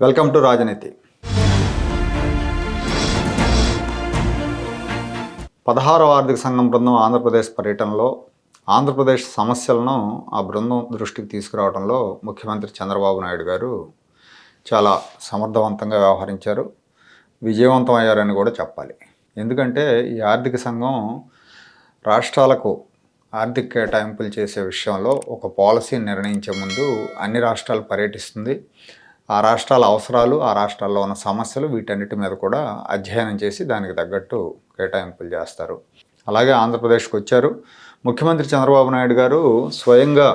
Welcome to రాజనీతి. పదహారవ ఆర్థిక సంఘం బృందం ఆంధ్రప్రదేశ్ పర్యటనలో ఆంధ్రప్రదేశ్ సమస్యలను ఆ బృందం దృష్టికి తీసుకురావడంలో ముఖ్యమంత్రి చంద్రబాబు నాయుడు గారు చాలా సమర్థవంతంగా వ్యవహరించారు. విజయవంతం అయ్యారని కూడా చెప్పాలి. ఎందుకంటే ఈ ఆర్థిక సంఘం రాష్ట్రాలకు ఆర్థిక కేటాయింపులు చేసే విషయంలో ఒక పాలసీని నిర్ణయించే ముందు అన్ని రాష్ట్రాలు పర్యటిస్తుంది. ఆ రాష్ట్రాల అవసరాలు ఆ రాష్ట్రాల్లో ఉన్న సమస్యలు వీటన్నిటి మీద కూడా అధ్యయనం చేసి దానికి తగ్గట్టు కేటాయింపులు చేస్తారు. అలాగే ఆంధ్రప్రదేశ్కి వచ్చారు. ముఖ్యమంత్రి చంద్రబాబు నాయుడు గారు స్వయంగా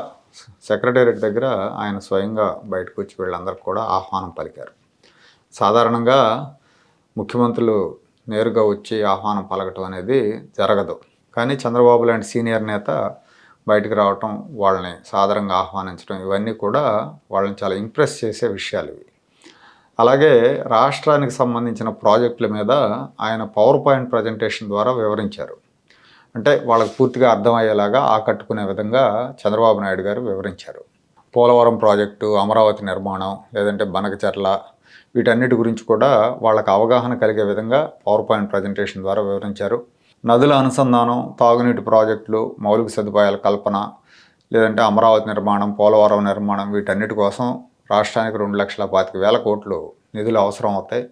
సెక్రటేరియట్ దగ్గర ఆయన స్వయంగా బయటకు వచ్చి వీళ్ళందరికీ కూడా ఆహ్వానం పలికారు. సాధారణంగా ముఖ్యమంత్రులు నేరుగా వచ్చి ఆహ్వానం పలకటం అనేది జరగదు. కానీ చంద్రబాబు లాంటి సీనియర్ నేత బయటకు రావటం వాళ్ళని సాధారణంగా ఆహ్వానించడం ఇవన్నీ కూడా వాళ్ళని చాలా ఇంప్రెస్ చేసే విషయాలు ఇవి. అలాగే రాష్ట్రానికి సంబంధించిన ప్రాజెక్టుల మీద ఆయన పవర్ పాయింట్ ప్రజెంటేషన్ ద్వారా వివరించారు. అంటే వాళ్ళకు పూర్తిగా అర్థమయ్యేలాగా ఆకట్టుకునే విధంగా చంద్రబాబు నాయుడు గారు వివరించారు. పోలవరం ప్రాజెక్టు అమరావతి నిర్మాణం లేదంటే బనకచర్ల వీటన్నిటి గురించి కూడా వాళ్ళకు అవగాహన కలిగే విధంగా పవర్ పాయింట్ ప్రజెంటేషన్ ద్వారా వివరించారు. నదుల అనుసంధానం తాగునీటి ప్రాజెక్టులు మౌలిక సదుపాయాల కల్పన లేదంటే అమరావతి నిర్మాణం పోలవరం నిర్మాణం వీటన్నిటి కోసం రాష్ట్రానికి రెండు లక్షల పాతిక వేల కోట్లు నిధులు అవసరం అవుతాయి.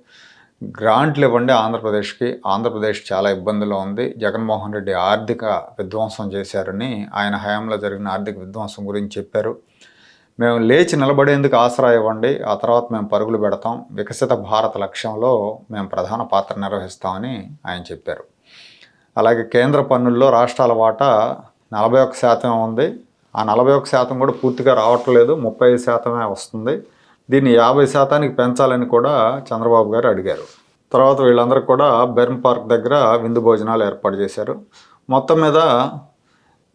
గ్రాంట్లు ఇవ్వండి ఆంధ్రప్రదేశ్కి. ఆంధ్రప్రదేశ్ చాలా ఇబ్బందుల్లో ఉంది. జగన్మోహన్ రెడ్డి ఆర్థిక విధ్వంసం చేశారని ఆయన హయాంలో జరిగిన ఆర్థిక విధ్వంసం గురించి చెప్పారు. మేము లేచి నిలబడేందుకు ఆసరా ఇవ్వండి. ఆ తర్వాత మేము పరుగులు పెడతాం. వికసిత భారత లక్ష్యంలో మేము ప్రధాన పాత్ర నిర్వహిస్తామని ఆయన చెప్పారు. అలాగే కేంద్ర పన్నుల్లో రాష్ట్రాల వాటా నలభై ఒక్క శాతం ఉంది. ఆ నలభై ఒక్క శాతం కూడా పూర్తిగా రావట్లేదు. ముప్పై ఐదు శాతమే వస్తుంది. దీన్ని యాభై శాతానికి పెంచాలని కూడా చంద్రబాబు గారు అడిగారు. తర్వాత వీళ్ళందరూ కూడా బెర్మ్ పార్క్ దగ్గర విందు భోజనాలు ఏర్పాటు చేశారు. మొత్తం మీద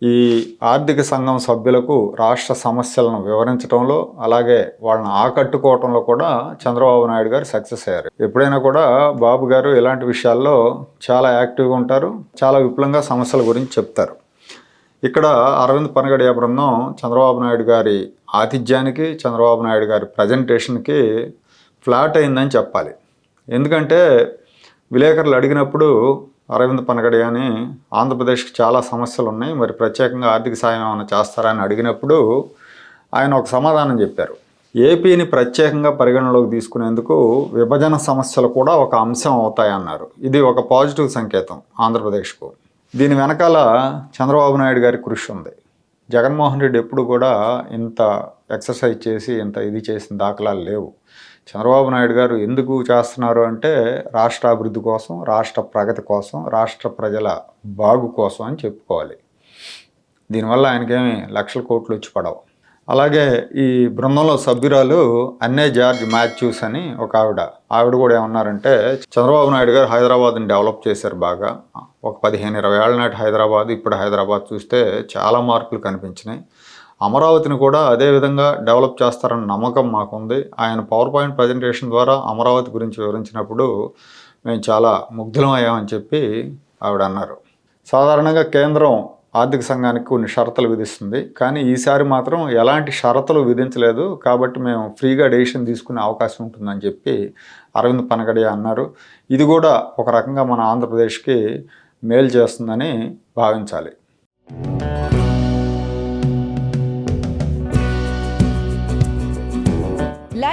ఈ ఆర్థిక సంఘం సభ్యులకు రాష్ట్ర సమస్యలను వివరించడంలో అలాగే వాళ్ళని ఆకట్టుకోవటంలో కూడా చంద్రబాబు నాయుడు గారు సక్సెస్ అయ్యారు. ఎప్పుడైనా కూడా బాబు గారు ఇలాంటి విషయాల్లో చాలా యాక్టివ్గా ఉంటారు చాలా విపులంగా సమస్యల గురించి చెప్తారు. ఇక్కడ అరవింద్ పనగడియా బృందం చంద్రబాబు నాయుడు గారి ఆతిథ్యానికి చంద్రబాబు నాయుడు గారి ప్రజెంటేషన్కి ఫ్లాట్ అయిందని చెప్పాలి. ఎందుకంటే విలేకరులు అడిగినప్పుడు అరవింద్ అని ఆంధ్రప్రదేశ్కి చాలా సమస్యలు ఉన్నాయి మరి ప్రత్యేకంగా ఆర్థిక సాయం ఏమైనా చేస్తారని అడిగినప్పుడు ఆయన ఒక సమాధానం చెప్పారు. ఏపీని ప్రత్యేకంగా పరిగణలోకి తీసుకునేందుకు విభజన సమస్యలు కూడా ఒక అంశం అవుతాయన్నారు. ఇది ఒక పాజిటివ్ సంకేతం ఆంధ్రప్రదేశ్కు. దీని వెనకాల చంద్రబాబు నాయుడు గారి కృషి ఉంది. జగన్మోహన్ రెడ్డి ఎప్పుడు కూడా ఇంత ఎక్సర్సైజ్ చేసి ఇంత ఇది చేసిన దాఖలాలు లేవు. చంద్రబాబు నాయుడు గారు ఎందుకు చేస్తున్నారు అంటే రాష్ట్ర అభివృద్ధి కోసం రాష్ట్ర ప్రగతి కోసం రాష్ట్ర ప్రజల బాగు కోసం అని చెప్పుకోవాలి. దీనివల్ల ఆయనకేమి లక్షల కోట్లు వచ్చి పడవు. అలాగే ఈ బృందంలో సభ్యురాలు అన్నే జార్జ్ మాథ్యూస్ అని ఒక ఆవిడ. ఆవిడ కూడా ఏమన్నారంటే చంద్రబాబు నాయుడు గారు హైదరాబాద్ని డెవలప్ చేశారు బాగా. ఒక పదిహేను ఇరవై ఏళ్ళ నాటి హైదరాబాద్ ఇప్పుడు హైదరాబాద్ చూస్తే చాలా మార్పులు కనిపించినాయి. అమరావతిని కూడా అదే విధంగా డెవలప్ చేస్తారన్న నమ్మకం మాకుంది. ఆయన పవర్ పాయింట్ ప్రజెంటేషన్ ద్వారా అమరావతి గురించి వివరించినప్పుడు మేము చాలా ముగ్ధులం అయ్యామని చెప్పి ఆవిడ అన్నారు సాధారణంగా కేంద్రం ఆర్థిక సంఘానికి కొన్ని షరతులు విధిస్తుంది. కానీ ఈసారి మాత్రం ఎలాంటి షరతులు విధించలేదు. కాబట్టి మేము ఫ్రీగా డెసిషన్ తీసుకునే అవకాశం ఉంటుందని చెప్పి అరవింద్ పనగడియా అన్నారు. ఇది కూడా ఒక రకంగా మన ఆంధ్రప్రదేశ్కి మేలు చేస్తుందని భావించాలి.